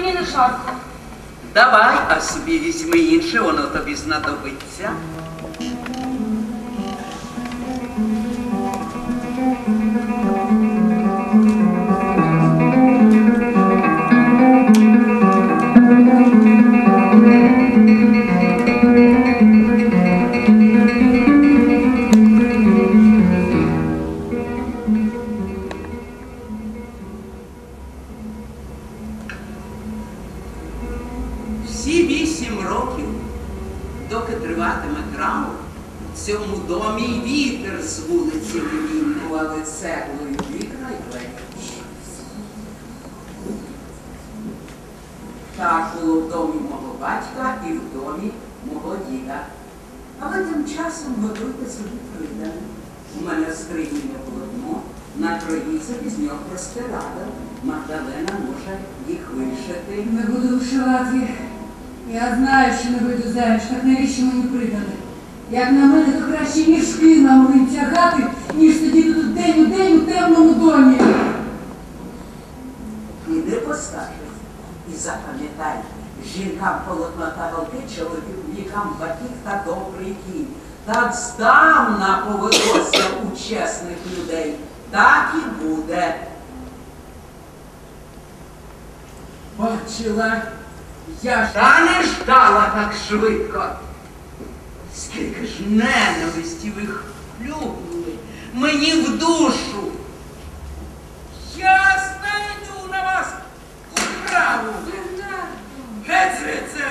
Мені не жарко. Давай, а собі візьми інше, воно тобі знадобиться. Всі вісім років, доки триватиме драма, в цьому домі й вітер з вулиці вимінював, але цеглою вікна й двері. Так було в домі мого батька і в домі мого діда. А ви тим часом готуйте собі придане. У мене в скрині є полотно, на троїці без нього простирада. Магдалена може їх вишити. Не буду вишивати. Я знаю, що не вийду заміж, так навіщо мені придали? Як на мене, то краще мішки на млин тягати, ніж сидіти тут день у день у темному домі. Іди поскажи. І запам'ятай, жінкам полотно та голки, чоловікам батіг та добрий кінь. Так здавна повелося у чесних людей. Так і буде. Бачила, я ж та не ждала так швидко. Скільки ж ненависті ви хлюбнули мені в душу. Я знайду на вас управу. Геть звідси!